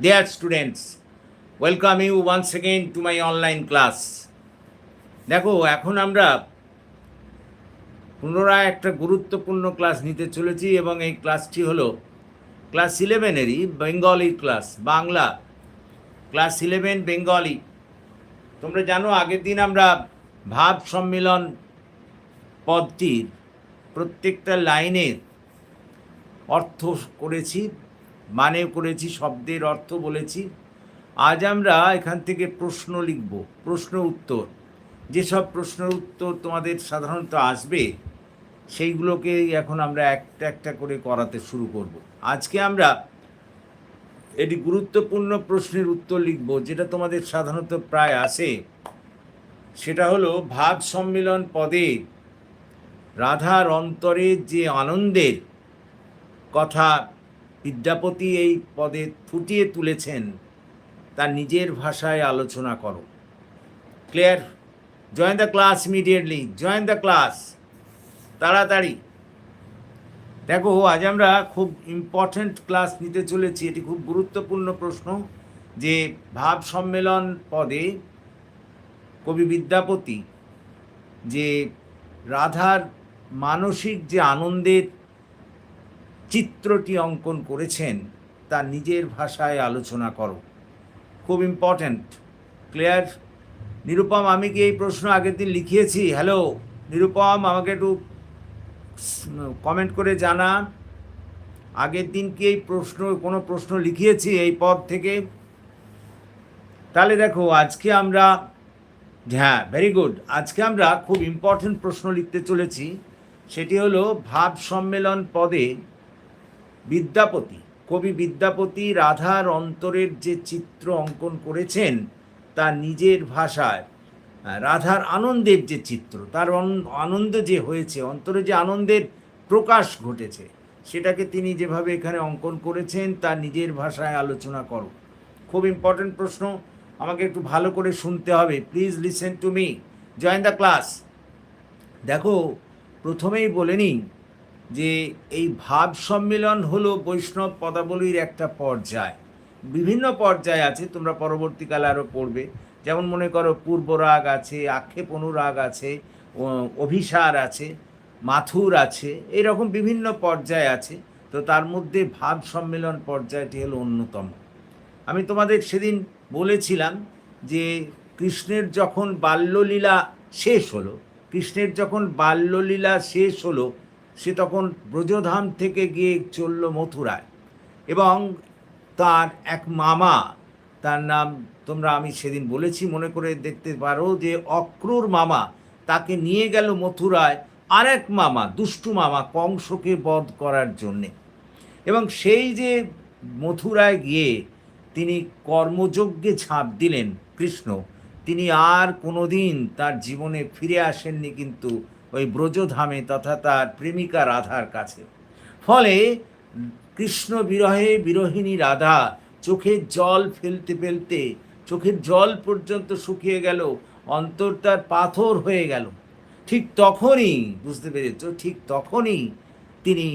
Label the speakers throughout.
Speaker 1: Dear students, welcome you once again to my online class. দেখো এখন আমরা পুনরায় একটা গুরুত্বপূর্ণ ক্লাস নিতে চলেছি এবং এই ক্লাসটি হলো class ইলেভেনেরই Bengali class Bangla class eleven Bengali তোমরা জানো আগের দিন আমরা ভাব সম্মিলন পদটির প্রত্যেকটা লাইনের অর্থ করেছি মানে করেছি, শব্দের অর্থ বলেছি। আজ আমরা এখান থেকে প্রশ্ন লিখব, প্রশ্ন উত্তর। যেসব প্রশ্নের উত্তর তোমাদের সাধারণত আসবে, সেইগুলোকে এখন আমরা একটা একটা করে করাতে শুরু করব। আজকে আমরা এটি গুরুত্বপূর্ণ প্রশ্নের উত্তর লিখব, যেটা তোমাদের সাধারণত প্রায় আসে। সেটা হলো, ভাব সম্মিলন পদে রাধার অন্তরের যে আনন্দের কথা বিদ্যাপতি এই পদে ফুটিয়ে তুলেছেন তার নিজের ভাষায় আলোচনা করো। Clear? Join the class immediately join the class তাড়াতাড়ি। দেখো, আজ আমরা খুব ইম্পর্ট্যান্ট ক্লাস নিতে চলেছি। এটি খুব গুরুত্বপূর্ণ প্রশ্ন যে ভাব সম্মেলন পদে কবি বিদ্যাপতি যে রাধার মানসিক যে আনন্দের চিত্রটি অঙ্কন করেছেন, তা নিজের ভাষায় আলোচনা করো। খুব ইম্পর্ট্যান্ট ক্লিয়ার নিরুপম, আমি কি এই প্রশ্ন আগের দিন লিখিয়েছি? হ্যালো নিরুপম, আমাকে একটু কমেন্ট করে জানা আগের দিন কি এই প্রশ্ন, কোনো প্রশ্ন লিখিয়েছি এই পদ থেকে? তাহলে দেখো, আজকে আমরা হ্যাঁ ভেরি গুড আজকে আমরা খুব ইম্পর্ট্যান্ট প্রশ্ন লিখতে চলেছি। সেটি হলো, ভাব সম্মেলন পদে বিদ্যাপতি, কবি বিদ্যাপতি রাধার অন্তরের যে চিত্র অঙ্কন করেছেন, তা নিজের ভাষায় রাধার আনন্দের যে চিত্র, তার আনন্দ যে হয়েছে, অন্তরে যে আনন্দের প্রকাশ ঘটেছে, সেটাকে তিনি যেভাবে এখানে অঙ্কন করেছেন তার নিজের ভাষায় আলোচনা করো। খুব ইম্পর্ট্যান্ট প্রশ্ন, আমাকে একটু ভালো করে শুনতে হবে please listen to me join the class দেখো, প্রথমেই বলে নিই যে এই ভাব সম্মিলন হলো বৈষ্ণব পদাবলীর একটা পর্যায়। বিভিন্ন পর্যায় আছে, তোমরা পরবর্তীকালে আরও পড়বে। যেমন মনে করো, পূর্বরাগ আছে, আক্ষেপ অনুরাগ আছে অভিসার আছে, মাথুর আছে, এরকম বিভিন্ন পর্যায় আছে। তো তার মধ্যে ভাব সম্মিলন পর্যায়টি হলো অন্যতম। আমি তোমাদের সেদিন বলেছিলাম যে কৃষ্ণের যখন বাল্যলীলা শেষ হলো, কৃষ্ণের যখন বাল্যলীলা শেষ হলো সে তখন ব্রজধাম থেকে গিয়ে চলল মথুরায় এবং তার এক মামা, তার নাম তোমরা আমি সেদিন বলেছি, মনে করে দেখতে পারো যে অক্রুর মামা, তাকে নিয়ে গেল মথুরায় আরেক মামা, দুষ্টু মামা কংসকে বধ করার জন্যে। এবং সেই যে মথুরায় গিয়ে তিনি কর্মযজ্ঞে ঝাঁপ দিলেন কৃষ্ণ, তিনি আর কোনোদিন তার জীবনে ফিরে আসেননি কিন্তু ওই ব্রজধামে তথা তার প্রেমিকা রাধার কাছে। ফলে কৃষ্ণ বিরহে বিরহিণী রাধা চোখের জল ফেলতে ফেলতে, চোখের জল পর্যন্ত শুকিয়ে গেল, অন্তর তার পাথর হয়ে গেল। ঠিক তখনই, বুঝতে পেরেছ, ঠিক তখনই তিনি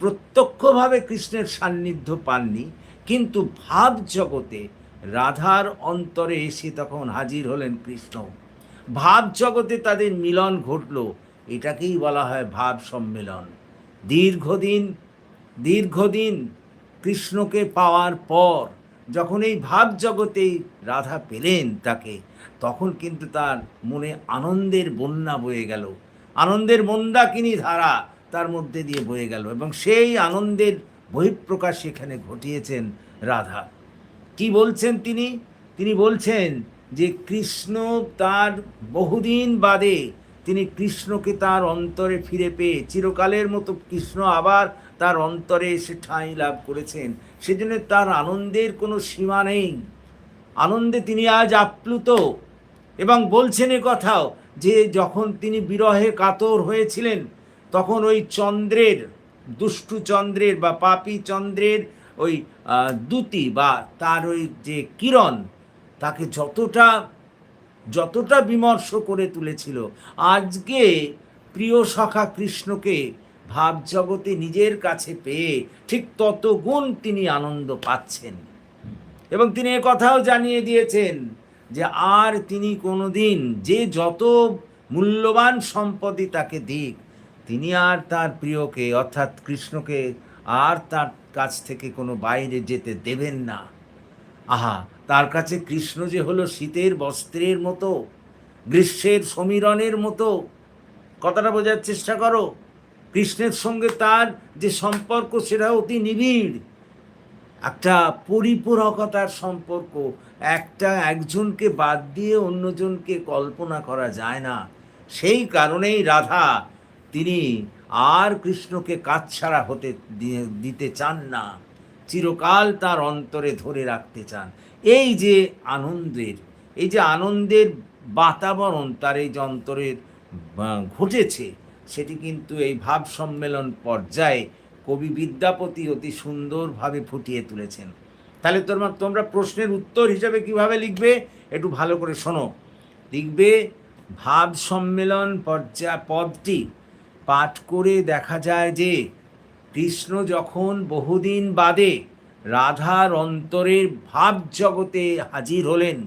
Speaker 1: প্রত্যক্ষভাবে কৃষ্ণের সান্নিধ্য পাননি, কিন্তু ভাব জগতে রাধার অন্তরে এসে তখন হাজির হলেন কৃষ্ণ। ভাব জগতে তাদের মিলন ঘটল। এটাকেই বলা হয় ভাব সম্মেলন। দীর্ঘদিন দীর্ঘদিন কৃষ্ণকে পাওয়ার পর যখন এই ভাব জগতেই রাধা পেলেন তাকে, তখন কিন্তু তার মনে আনন্দের বন্যা বয়ে গেল। আনন্দের মন্দাকিনী ধারা তার মধ্যে দিয়ে বয়ে গেল এবং সেই আনন্দের বহিঃপ্রকাশ এখানে ঘটিয়েছেন রাধা। কি বলছেন তিনি? তিনি বলছেন যে কৃষ্ণ তার বহুদিন বাদে তিনি কৃষ্ণকে তার অন্তরে ফিরে পেয়ে চিরকালের মতো কৃষ্ণ আবার তার অন্তরে এসে ঠাঁই লাভ করেছেন। সেজন্য তার আনন্দের কোনো সীমা নেই। আনন্দে তিনি আজ আপ্লুত এবং বলছেন এ কথাও যে যখন তিনি বিরহে কাতর হয়েছিলেন, তখন ওই চন্দ্রের, দুষ্টু চন্দ্রের বা পাপি চন্দ্রের ওই দ্যুতি বা তার ওই যে কিরণ তাকে যতটা যতটা বিমর্ষ করে তুলেছিল। আজকে প্রিয় সখা কৃষ্ণকে ভাবজগতে নিজের কাছে পেয়ে ঠিক তত গুণ তিনি আনন্দ পাচ্ছেন। এবং তিনি কথাও জানিয়ে দিয়েছেন যে আর তিনি কোনোদিন যে যত মূল্যবান সম্পদই তাকে দিক, তিনি আর তার প্রিয়কে, অর্থাৎ কৃষ্ণকে, আর তার কাছ থেকে কোনো বাইরে যেতে দেবেন না। আহা তার কাছে কৃষ্ণ যে হলো শীতের বস্ত্রের মতো, গ্রীষ্মের সমীরণের মতো, কথাটা বোঝার চেষ্টা করো। কৃষ্ণের সঙ্গে তার যে সম্পর্ক সেটা অতি নিবিড়। একটা পরিপূরকতার সম্পর্ক, একটা একজনকে বাদ দিয়ে অন্যজনকে কল্পনা করা যায় না। সেই কারণেই রাধা, তিনি আর কৃষ্ণকে কাছছাড়া হতে দি- দিতে চান না। চিরকাল তার অন্তরে ধরে রাখতে চান। এই যে আনন্দের এই যে আনন্দের বাতাবরণ তার এই যে অন্তরের আহ, ঘটেছে সেটি কিন্তু এই ভাব সম্মেলন পর্যায়ে কবি বিদ্যাপতি অতি সুন্দরভাবে ফুটিয়ে তুলেছেন। তাহলে তোমার তোমরা প্রশ্নের উত্তর হিসাবে কীভাবে লিখবে? একটু ভালো করে শোনো। লিখবে ভাব সম্মেলন পর্যা পদটি পাঠ করে দেখা যায় যে কৃষ্ণ যখন বহুদিন বাদে রাধার অন্তরের ভাব জগতে হাজির হলেন।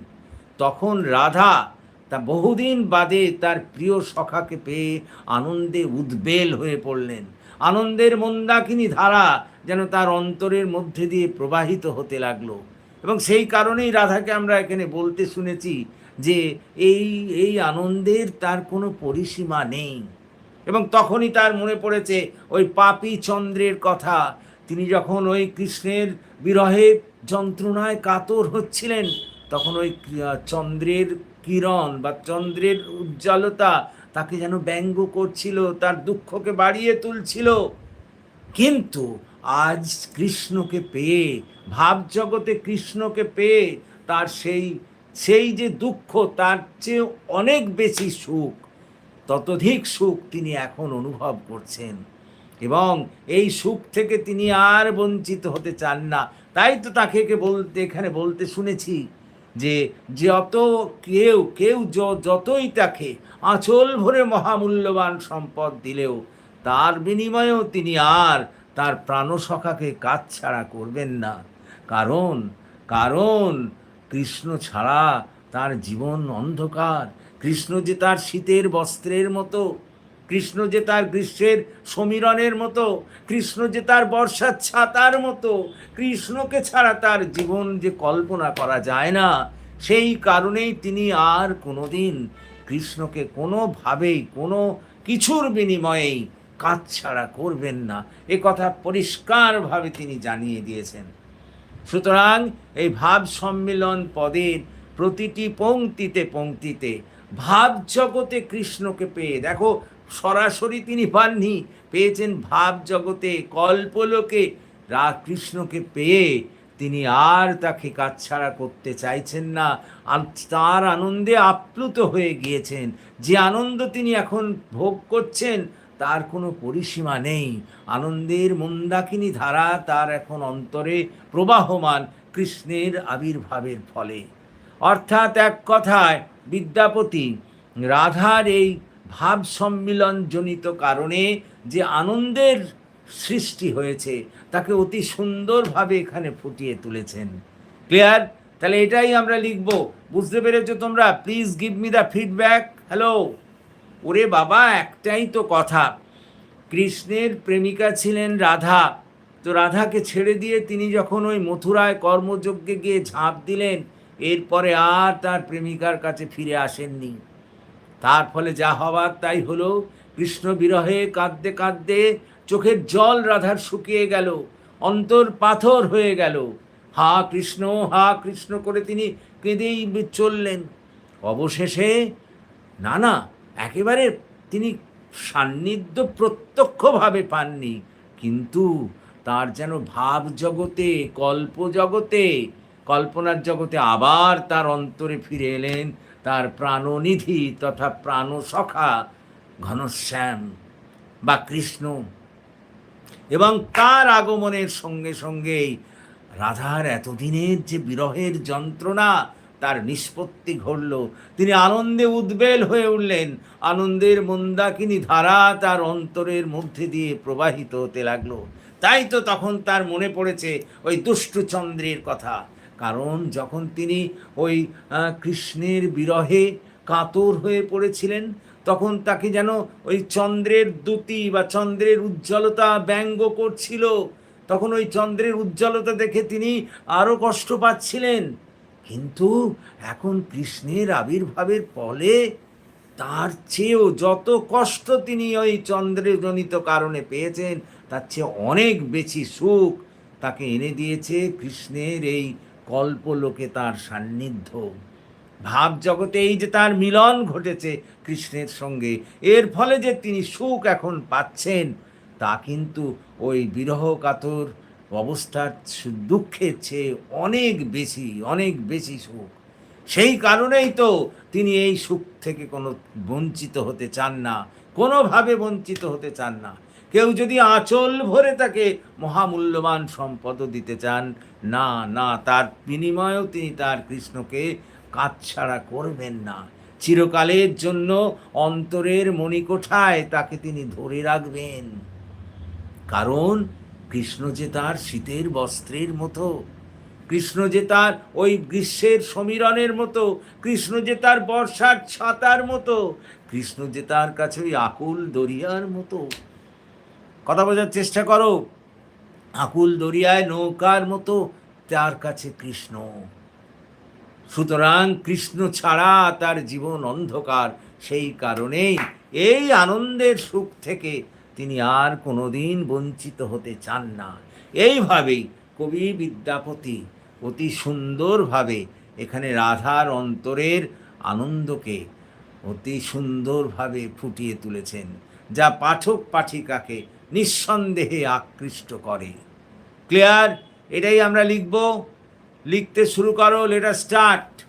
Speaker 1: তখন রাধা তা বহুদিন বাদে তার প্রিয় সখাকে পেয়ে আনন্দে উদ্বেল হয়ে পড়লেন। আনন্দের মন্দাকিনী ধারা যেন তার অন্তরের মধ্যে দিয়ে প্রবাহিত হতে লাগল। এবং সেই কারণেই রাধাকে আমরা এখানে বলতে শুনেছি যে এই এই আনন্দের তার কোনো পরিসীমা নেই। এবং তখনই তার মনে পড়েছে ওই পাপী চন্দ্রের কথা তিনি যখন ওই কৃষ্ণের বিরহে যন্ত্রণায় কাতর হচ্ছিলেন, তখন ওই চন্দ্রের কিরণ বা চন্দ্রের উজ্জ্বলতা তাকে যেন ব্যঙ্গ করছিল, তার দুঃখকে বাড়িয়ে তুলছিল। কিন্তু আজ কৃষ্ণকে পেয়ে ভাবজগতে কৃষ্ণকে পেয়ে তার সেই সেই যে দুঃখ, তার চেয়ে অনেক বেশি সুখ, ততোধিক সুখ তিনি এখন অনুভব করছেন। এবং এই সুখ থেকে তিনি আর বঞ্চিত হতে চান না। তাই তো তাকে বলতে, এখানে বলতে শুনেছি যে যত কেউ কেউ যতই তাকে আঁচল ভরে মহামূল্যবান সম্পদ দিলেও, তার বিনিময়েও তিনি আর তার প্রাণসখাকে কাজ ছাড়া করবেন না। কারণ কারণ কৃষ্ণ ছাড়া তার জীবন অন্ধকার। কৃষ্ণ যে তার শীতের বস্ত্রের মতো কৃষ্ণ যে তার গ্রীষ্মের সমীরণের মতো, কৃষ্ণ যে তার বর্ষার ছাতার মতো, কৃষ্ণকে ছাড়া তার জীবন যে কল্পনা করা যায় না, সেই কারণেই তিনি আর কোনোদিন কৃষ্ণকে কোনোভাবেই, কোনো কিছুর বিনিময়েই কাজ ছাড়া করবেন না। এ কথা পরিষ্কারভাবে তিনি জানিয়ে দিয়েছেন। সুতরাং এই ভাব সম্মিলন পদের প্রতিটি পংক্তিতে পংক্তিতে ভাব জগতে কৃষ্ণকে পেয়ে, দেখো সরাসরি তিনি পাননি। পেয়েছেন ভাব জগতে, কল্পলোকে রা কৃষ্ণকে পেয়ে তিনি আর তাকে কাছছাড়া করতে চাইছেন না। তার আনন্দে আপ্লুত হয়ে গিয়েছেন। যে আনন্দ তিনি এখন ভোগ করছেন, তার কোনো পরিসীমা নেই। আনন্দের মন্দাকিনী ধারা তার এখন অন্তরে প্রবাহমান কৃষ্ণের আবির্ভাবের ফলে। অর্থাৎ এক কথায় বিদ্যাপতি, রাধার এই ভাব সম্মিলন জনিত কারণে যে আনন্দের সৃষ্টি হয়েছে, তাকে অতি সুন্দরভাবে এখানে ফুটিয়ে তুলেছেন। ক্লিয়ার? তাহলে এটাই আমরা লিখব। বুঝতে পেরেছ তোমরা? Please give me the feedback hello ওরে বাবা, একটাই তো কথা। কৃষ্ণের প্রেমিকা ছিলেন রাধা। তো রাধাকে ছেড়ে দিয়ে তিনি যখন ওই মথুরায় কর্মযজ্ঞে গিয়ে ঝাঁপ দিলেন, এরপরে আর তার প্রেমিকার কাছে ফিরে আসেননি। তার ফলে যা হওয়ার তাই হলো। কৃষ্ণ বিরহে কাঁদতে কাঁদতে চোখের জল রাধার শুকিয়ে গেল, অন্তর পাথর হয়ে গেল। হা কৃষ্ণ হা কৃষ্ণ করে তিনি কেঁদেই চললেন। অবশেষে না না একেবারে তিনি সান্নিধ্য প্রত্যক্ষভাবে পাননি, কিন্তু তার যেন ভাব জগতে, কল্প জগতে, কল্পনার জগতে আবার তার অন্তরে ফিরে এলেন। তার প্রাণনিধি তথা প্রাণসখা ঘনশ্যাম বা কৃষ্ণ। এবং তার আগমনের সঙ্গে সঙ্গেই রাধার এতদিনের যে বিরহের যন্ত্রণা, তার নিষ্পত্তি ঘটল। তিনি আনন্দে উদ্বেল হয়ে উঠলেন। আনন্দের মন্দাকিনী ধারা তার অন্তরের মধ্যে দিয়ে প্রবাহিত হতে লাগল। তাই তো তখন তার মনে পড়েছে ওই দুষ্টু চন্দ্রের কথা। কারণ যখন তিনি ওই কৃষ্ণের বিরহে কাতর হয়ে পড়েছিলেন, তখন তাকে যেন ওই চন্দ্রের দ্যুতি বা চন্দ্রের উজ্জ্বলতা ব্যঙ্গ করছিল। তখন ওই চন্দ্রের উজ্জ্বলতা দেখে তিনি আরও কষ্ট পাচ্ছিলেন। কিন্তু এখন কৃষ্ণের আবির্ভাবের ফলে তার চেয়েও যত কষ্ট তিনি ওই চন্দ্রের জনিত কারণে পেয়েছেন, তার চেয়ে অনেক বেশি সুখ তাকে এনে দিয়েছে কৃষ্ণের এই কল্পলোকে তার সান্নিধ্য। ভাব জগতে এই যে তার মিলন ঘটেছে কৃষ্ণের সঙ্গে, এর ফলে যে তিনি সুখ এখন পাচ্ছেন, তা কিন্তু ওই বিরহ কাতর অবস্থার দুঃখের চেয়ে অনেক বেশি অনেক বেশি সুখ। সেই কারণেই তো তিনি এই সুখ থেকে কোনো বঞ্চিত হতে চান না, কোনোভাবে বঞ্চিত হতে চান না। কেউ যদি আঁচল ভরে তাকে মহামূল্যবান সম্পদও দিতে চান, না না, তার বিনিময়েও তিনি তার কৃষ্ণকে কাতছাড়া করবেন না। চিরকালের জন্য অন্তরের মণিকোঠায় তাকে তিনি ধরে রাখবেন। কারণ কৃষ্ণ যে তার শীতের বস্ত্রের মতো, কৃষ্ণ যে তার ওই গ্রীষ্মের সমীরণের মতো, কৃষ্ণ যে তার বর্ষার ছাতার মতো, কৃষ্ণ যে তার কাছে ওই আকুল দরিয়ার মতো। কথা বোঝার চেষ্টা করো। আকুল দরিয়ায় নৌকার মতো তার কাছে কৃষ্ণ। সুতরাং কৃষ্ণ ছাড়া তার জীবন অন্ধকার। সেই কারণেই এই আনন্দের সুখ থেকে তিনি আর কোনোদিন বঞ্চিত হতে চান না। এইভাবেই কবি বিদ্যাপতি অতি সুন্দরভাবে এখানে রাধার অন্তরের আনন্দকে অতি সুন্দরভাবে ফুটিয়ে তুলেছেন, যা পাঠক পাঠিকাকে নিঃসন্দেহে আকৃষ্ট করে। ক্লিয়ার? এটাই আমরা লিখব। লিখতে শুরু করো লেটার স্টার্ট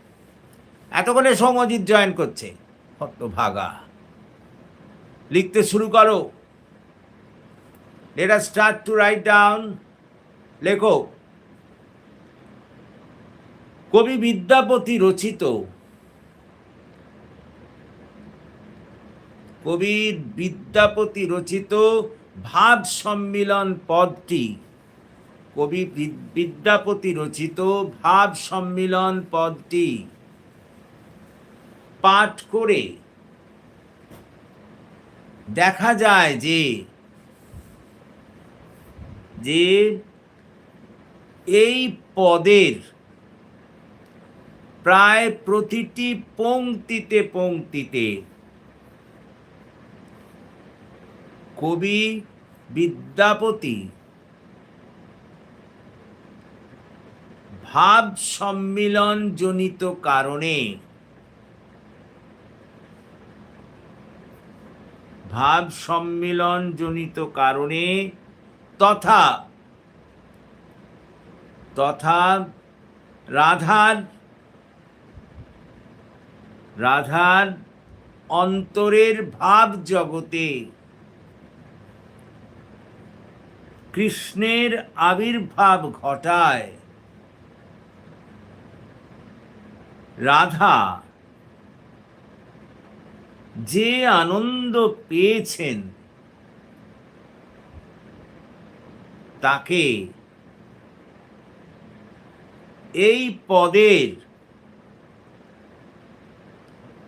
Speaker 1: এতক্ষণে সৌমজিৎ জয়েন করছে। কত ভাগা লিখতে শুরু করো। Later start to write down লেখো। কবি বিদ্যাপতি রচিত। কবি বিদ্যাপতি রচিত ভাব সম্মিলন পদটি কবি বিদ্যাপতি রচিত ভাব সম্মিলন পদটি পাঠ করে দেখা যায় যে যে এই পদের প্রায় প্রতিটি পংক্তিতে পংক্তিতে কবি বিদ্যাপতি। ভাব সম্মিলন জনিত কারণে ভাব সম্মিলন জনিত কারণে তথা তথা রাধার রাধার অন্তরের ভাব জগতে কৃষ্ণের আবির্ভাব ঘটায়। রাধা যে আনন্দ পেয়েছেন তাকে এই পদের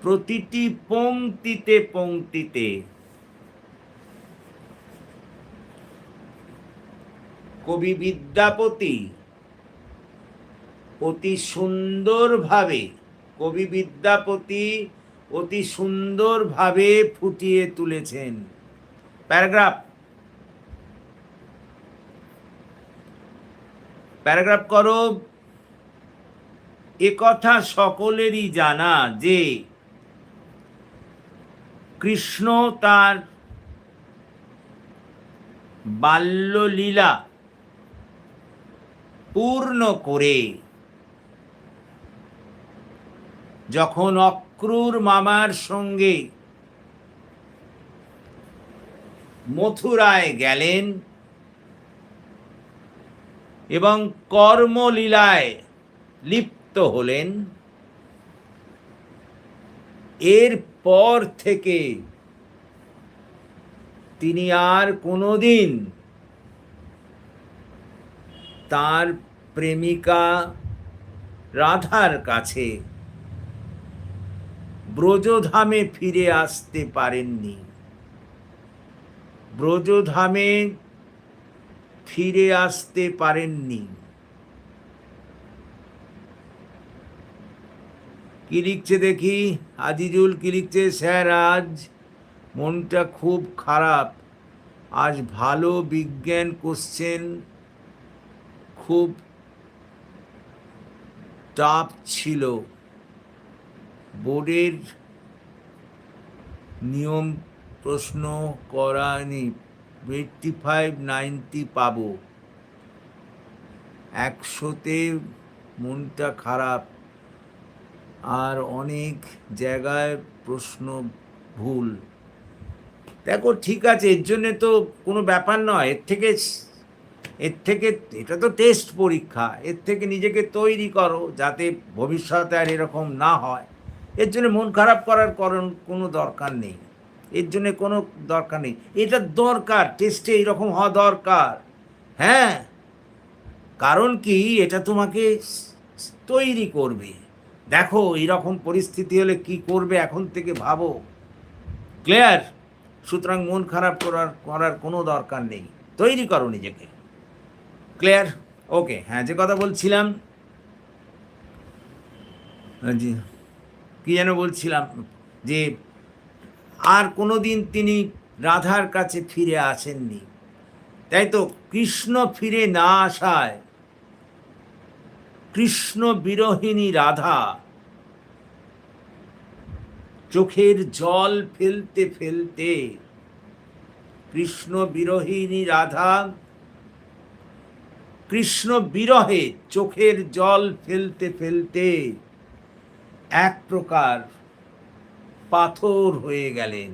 Speaker 1: প্রতিটি পংক্তিতে পংক্তিতে কবি বিদ্যাপতি অতি সুন্দরভাবে কবি বিদ্যাপতি অতি সুন্দরভাবে ফুটিয়ে তুলেছেন। প্যারাগ্রাফ। প্যারাগ্রাফ করো। একথা সকলেরই জানা যে কৃষ্ণ তার বাল্যলীলা পূর্ণ করে। যখন অক্রুর মামার সঙ্গে মথুরায় গেলেন এবং কর্মলীলায় লিপ্ত হলেন, এর পর থেকে তিনি আর কোনোদিন তার প্রেমিকা রাধার কাছে ব্রজধামে ফিরে আসতে পারেননি। ব্রজধামে ফিরে আসতে পারেননি। কি লিখছে দেখি? আজিজুল কি লিখছে? স্যার, আজ মনটা খুব খারাপ। আজ ভালো বিজ্ঞান কোশ্চেন খুব টাফ ছিল। বোর্ডের নিয়ম প্রশ্ন করানি এইটটি ফাইভ নাইনটি পাবো। একশোতে মনটা খারাপ। আর অনেক জায়গায় প্রশ্ন ভুল। দেখো, ঠিক আছে, এর জন্যে তো কোনো ব্যাপার নয়। এর থেকে এর থেকে এটা তো টেস্ট পরীক্ষা। এর থেকে নিজেকে তৈরি করো যাতে ভবিষ্যতে আর এরকম না হয়। এর জন্য মন খারাপ করার কারণ কোনো দরকার নেই। এর জন্য কোনো দরকার নেই। এটা দরকার টেস্টে এইরকম হওয়া দরকার। হ্যাঁ কারণ কি এটা তোমাকে তৈরি করবে। দেখো এইরকম পরিস্থিতি হলে কি করবে এখন থেকে ভাবো। ক্লিয়ার সুতরাং মন খারাপ করার করার কোনো দরকার নেই। তৈরি করো নিজেকে। ক্লিয়ার ওকে হ্যাঁ যে কথা বলছিলাম, জি, কি যেন বলছিলাম, যে আর কোনো দিন তিনি রাধার কাছে ফিরে আসেননি। তাই তো, কৃষ্ণ ফিরে না আসায় কৃষ্ণ বিরোহিনী রাধা চোখের জল ফেলতে ফেলতে কৃষ্ণ বিরোহিনী রাধা কৃষ্ণ বিরহে চোখের জল ফেলতে ফেলতে এক প্রকার পাথর হয়ে গেলেন।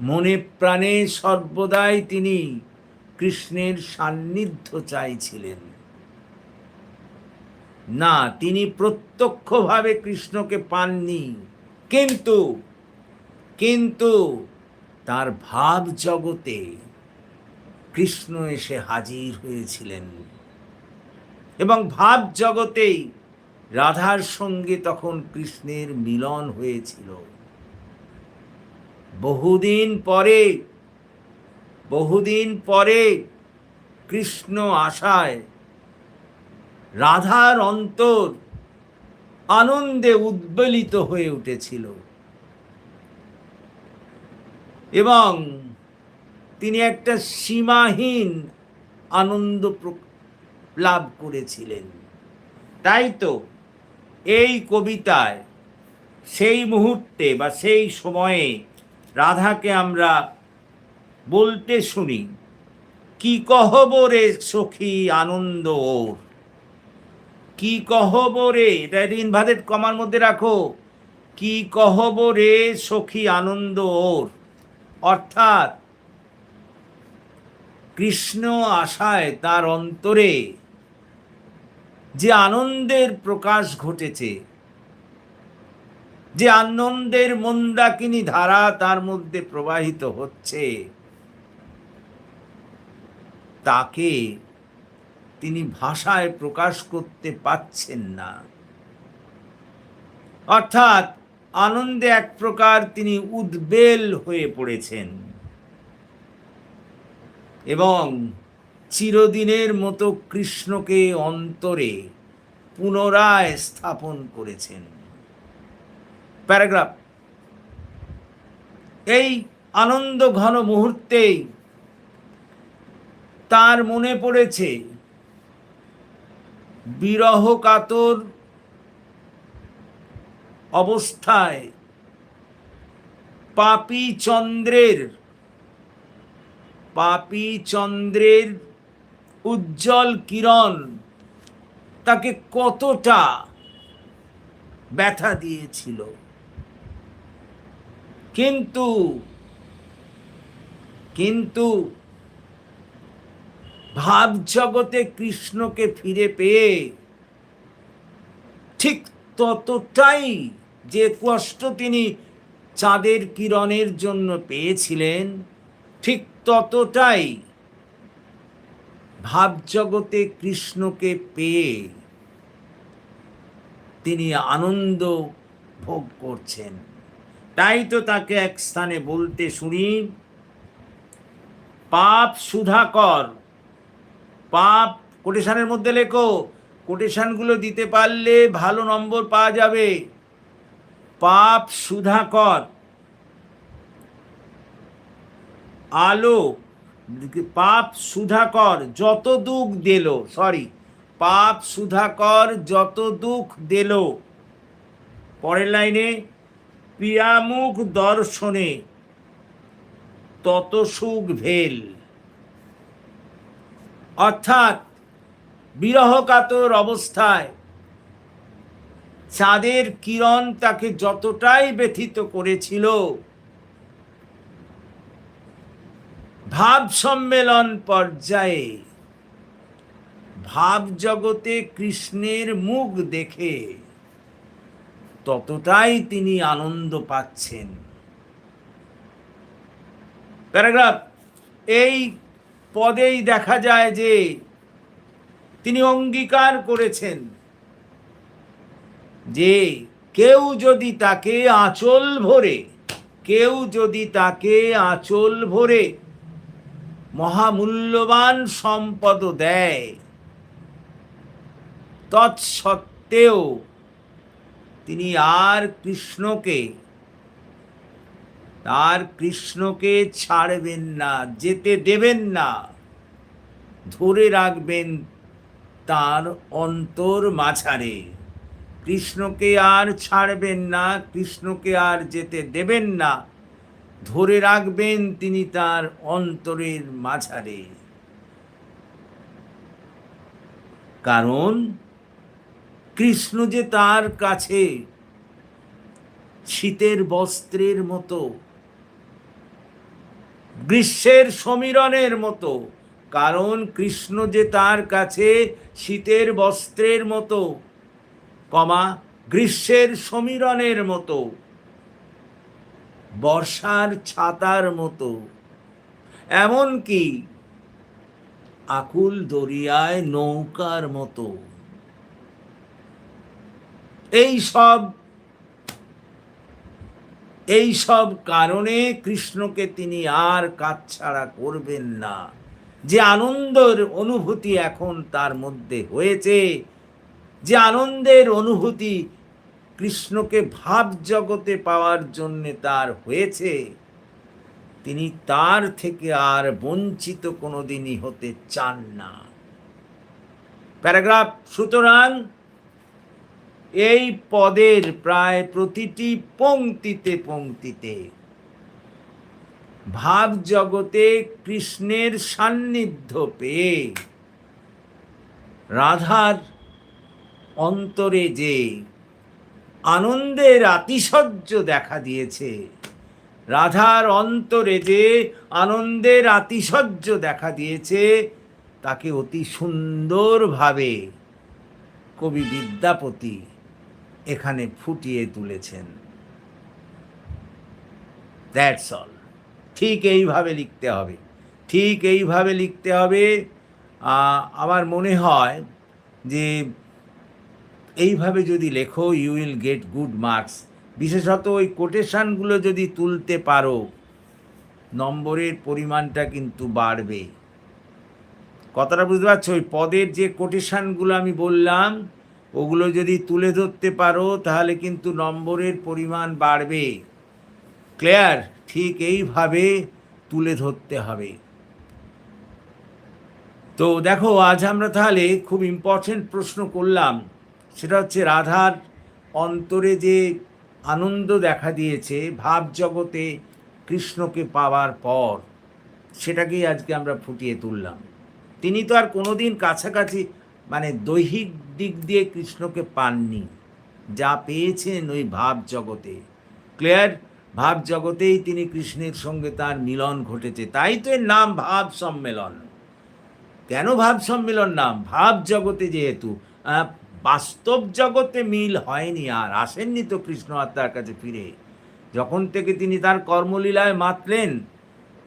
Speaker 1: মনে প্রাণে সর্বদাই তিনি কৃষ্ণের সান্নিধ্য চাইছিলেন। না, তিনি প্রত্যক্ষভাবে কৃষ্ণকে পাননি, কিন্তু কিন্তু তার ভাব জগতে কৃষ্ণ এসে হাজির হয়েছিলেন। এবং ভাব জগতেই রাধার সঙ্গে তখন কৃষ্ণের মিলন হয়েছিল। বহুদিন পরে বহুদিন পরে কৃষ্ণ আশায় রাধার অন্তর আনন্দে উদ্বেলিত হয়ে উঠেছিল। এবং তিনি একটা সীমাহীন আনন্দ লাভ করেছিলেন। তাই তো এই কবিতায় সেই মুহূর্তে বা সেই সময়ে রাধাকে আমরা বলতে শুনি, কি কহব রে সখী আনন্দ ওর? কি কহব রে এটা ইনভার্টেড কমার মধ্যে রাখো, কি কহব রে সখী আনন্দ ওর? অর্থাৎ কৃষ্ণ আশায় তার অন্তরে যে আনন্দের প্রকাশ ঘটেছে, যে আনন্দের মন্দাকিনী ধারা তার মধ্যে প্রবাহিত হচ্ছে, তাকে তিনি ভাষায় প্রকাশ করতে পাচ্ছেন না। অর্থাৎ আনন্দে এক প্রকার তিনি উদ্বেল হয়ে পড়েছেন। এবং চিরদিনের মতো কৃষ্ণকে অন্তরে পুনরায় স্থাপন করেছেন। প্যারাগ্রাফ। এই আনন্দ ঘন মুহূর্তেই তার মনে পড়েছে বিরহ কাতর অবস্থায় পাপি চন্দ্রের পাপি চন্দ্রের উজ্জ্বল কিরণ তাকে কতটা ব্যথা দিয়েছিল। কিন্তু কিন্তু ভাব জগতে কৃষ্ণকে ফিরে পেয়ে ঠিক ততটাই যে কষ্ট তিনি চাঁদের কিরণের জন্য পেয়েছিলেন, ঠিক ততটাই ভাবজগতে কৃষ্ণকে পেয়ে তিনি আনন্দ ভোগ করছেন। তাই তো তাকে এক স্থানে বলতে শুনি, পাপ সুধাকর পাপ কোটেশনের মধ্যে লেখো, কোটেশনগুলো দিতে পারলে ভালো নম্বর পাওয়া যাবে। পাপ সুধাকর আলো, পাপ সুধাকর যত দুঃখ দিল সরি পাপ সুধাকর যত দুঃখ দিল। পরের লাইনে পিয়ামুখ দর্শনে তত সুখ ভেল। অর্থাৎ বিরহ কাতর অবস্থায় চাঁদের কিরণ তাকে যতটাই ব্যথিত করেছিল ভাব সম্মেলন পর্যায়ে ভাব জগতে কৃষ্ণের মুখ দেখে ততটাই তিনি আনন্দ পাচ্ছেন। প্যারাগ্রাফ, এই পদেই দেখা যায় যে তিনি অঙ্গীকার করেছেন যে কেউ যদি তাকে আঁচল ভরে, কেউ যদি তাকে আঁচল ভরে মহামূল্যবান সম্পদ দেয়। তৎসত্ত্বেও তিনি আর কৃষ্ণকে তার কৃষ্ণকে ছাড়বেন না, যেতে দেবেন না, ধরে রাখবেন তার অন্তর মাঝারে। কৃষ্ণকে আর ছাড়বেন না, কৃষ্ণকে আর যেতে দেবেন না ধরে রাখবেন তিনি তার অন্তরের মাঝারে। কারণ কৃষ্ণ যে তার কাছে শীতের বস্ত্রের মতো, গ্রীষ্মের সমীরণের মতো, কারণ কৃষ্ণ যে তার কাছে শীতের বস্ত্রের মতো, কমা গ্রীষ্মের সমীরণের মতো বর্ষার ছাতার মতো। এমনকি আকুল দরিয়ায় নৌকার মতো। এই সব এই সব কারণে কৃষ্ণকে তিনি আর কাছছাড়া করবেন না। যে আনন্দের অনুভূতি এখন তার মধ্যে হয়েছে, যে আনন্দের অনুভূতি কৃষ্ণকে ভাব জগতে পাওয়ার জন্যে তার হয়েছে। তিনি তার থেকে আর বঞ্চিত কোনোদিনই হতে চান না। প্যারাগ্রাফ, সুতরাং এই পদের প্রায় প্রতিটি পংক্তিতে পংক্তিতে ভাব জগতে কৃষ্ণের সান্নিধ্য পেয়ে রাধার অন্তরে যে আনন্দের আতিশয্য দেখা দিয়েছে। রাধার অন্তরে যে আনন্দের আতিশয্য দেখা দিয়েছে, তাকে অতি সুন্দরভাবে কবি বিদ্যাপতি এখানে ফুটিয়ে তুলেছেন। দ্যাটস অল ঠিক এইভাবে লিখতে হবে। ঠিক এইভাবে লিখতে হবে। আমার মনে হয় যে এইভাবে যদি লেখো you will get good marks বিশেষত ওই কোটেশানগুলো যদি তুলতে পারো, নম্বরের পরিমাণটা কিন্তু বাড়বে। কথাটা বুঝতে পারছ? ওই পদের যে কোটেশানগুলো আমি বললাম, ওগুলো যদি তুলে ধরতে পারো, তাহলে কিন্তু নম্বরের পরিমাণ বাড়বে। ক্লিয়ার ঠিক এইভাবে তুলে ধরতে হবে। তো দেখো, আজ আমরা তাহলে খুব ইম্পর্টেন্ট প্রশ্ন করলাম। সেটা হচ্ছে রাধার অন্তরে যে আনন্দ দেখা দিয়েছে, ভাব জগতে কৃষ্ণকে পাওয়ার পর সেটাকেই আজকে আমরা ফুটিয়ে তুললাম। তিনি তো আর কোনোদিন কাছাকাছি মানে দৈহিক দিক দিয়ে কৃষ্ণকে পাননি। যা পেয়েছেন ওই ভাব জগতে। ক্লিয়ার? ভাব জগতেই তিনি কৃষ্ণের সঙ্গে তার মিলন ঘটেছে। তাই তো এর নাম ভাব সম্মেলন। কেন ভাব সম্মেলন নাম? ভাব জগতে যেহেতু বাস্তব জগতে মিল হয়নি আর আসেননি তো কৃষ্ণ আত্মার কাছে ফিরে। যখন থেকে তিনি তার কর্মলীলায় মাতলেন,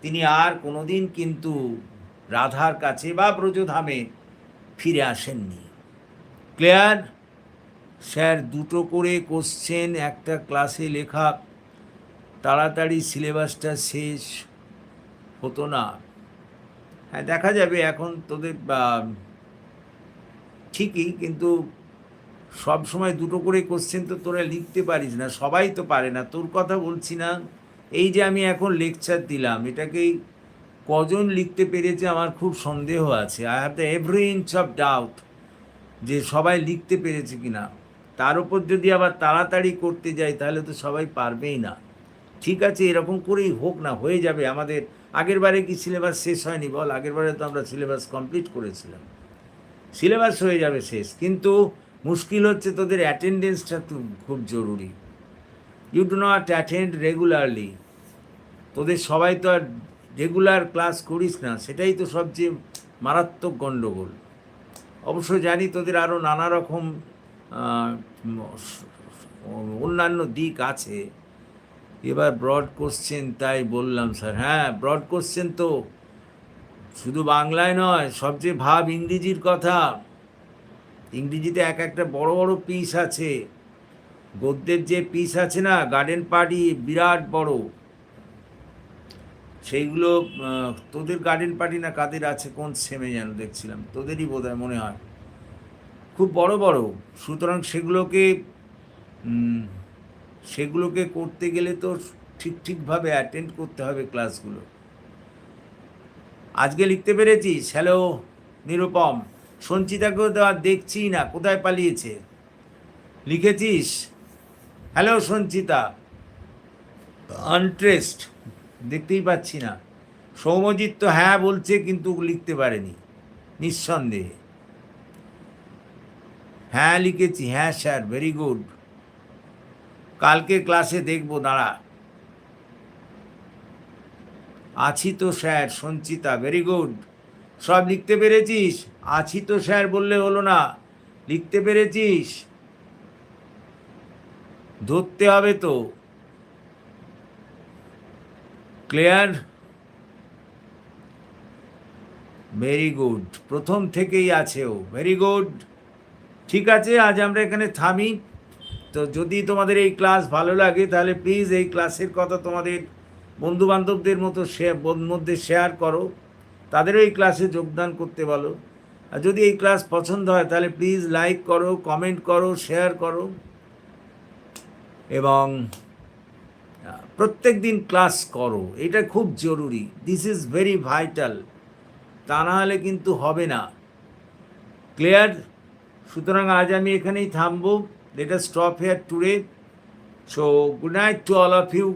Speaker 1: তিনি আর কোনোদিন কিন্তু রাধার কাছে বা ব্রজধামে ফিরে আসেননি। ক্লিয়ার, স্যার দুটো করে কোশ্চেন, একটা ক্লাসে লেখা, তাড়াতাড়ি সিলেবাসটা শেষ হতো না। হ্যাঁ দেখা যাবে, এখন তোদের ঠিকই, কিন্তু সব সময় দুটো করে কোশ্চেন তো তোরা লিখতে পারিস না, সবাই তো পারে না। তোর কথা বলছি না, এই যে আমি এখন লেকচার দিলাম, এটাকেই কজন লিখতে পেরেছে আমার খুব সন্দেহ আছে। I have the every inch of doubt যে সবাই লিখতে পেরেছে কি না তার উপর যদি আবার তাড়াতাড়ি করতে যাই, তাহলে তো সবাই পারবেই না। ঠিক আছে, এরকম করেই হোক না, হয়ে যাবে। আমাদের আগের বারে কি সিলেবাস শেষ হয়নি বল? আগের বারে তো আমরা সিলেবাস কমপ্লিট করেছিলাম। সিলেবাস হয়ে যাবে শেষ। কিন্তু মুশকিল হচ্ছে তোদের অ্যাটেন্ডেন্সটা খুব জরুরি। You do not attend regularly তোদের সবাই তো আর রেগুলার ক্লাস করিস না, সেটাই তো সবচেয়ে মারাত্মক গণ্ডগোল অবশ্য জানি তোদের আরও নানা রকম অন্যান্য দিক আছে। এবার ব্রড কোশ্চেন তাই বললাম স্যার হ্যাঁ ব্রড কোশ্চেন তো শুধু বাংলায় নয়, সবচেয়ে ভাব ইংরেজির কথা। ইংরেজিতে এক একটা বড় বড় পিস আছে। গদ্যের যে পিস আছে না গার্ডেন পার্টি বিরাট বড়। সেইগুলো তোদের গার্ডেন পার্টি না কাদের আছে, কোন সেমে যেন দেখছিলাম। তোদেরই বোধ মনে হয়। খুব বড় বড়। সুতরাং সেগুলোকে সেগুলোকে করতে গেলে তো ঠিক ঠিকভাবে অ্যাটেন্ড করতে হবে ক্লাসগুলো আজকে লিখতে পেরেছিস? হ্যালো নিরুপম। সঞ্চিতাকেও তো আর দেখছি না, কোথায় পালিয়েছে? লিখেছিস? হ্যালো সঞ্চিতা। আনট্রেস্ট দেখতেই পাচ্ছি না। সৌমজিৎ তো হ্যাঁ বলছে, কিন্তু লিখতে পারেনি, নিঃসন্দেহে। হ্যাঁ লিখেছি। হ্যাঁ স্যার ভেরি গুড কালকে ক্লাসে দেখব, দাঁড়া। আছি তো, স্যার, সঞ্চিতা ভেরি গুড সব লিখতে পেরেছিস? আছি তো স্যার, বললে হলো না। লিখতে পেরেছিস? ধরতে হবে তো। ক্লিয়ার? Very good. প্রথম থেকেই আছে ও। Very good. ঠিক আছে, আজ আমরা এখানে থামি। তো যদি তোমাদের এই ক্লাস ভালো লাগে, তাহলে প্লিজ এই ক্লাসের কথা তোমাদের বন্ধু বান্ধবদের মতো শেয়ার মধ্যে শেয়ার করো। তাদেরও এই ক্লাসে যোগদান করতে বলো। আর যদি এই ক্লাস পছন্দ হয়, তাহলে প্লিজ লাইক করো কমেন্ট করো শেয়ার করো। এবং প্রত্যেক দিন ক্লাস করো। এটা খুব জরুরি। দিস ইজ ভেরি ভাইটাল তা না হলে কিন্তু হবে না। ক্লিয়ার সুতরাং আজ আমি এখানেই থামবো। Let us stop here today so good night to all of you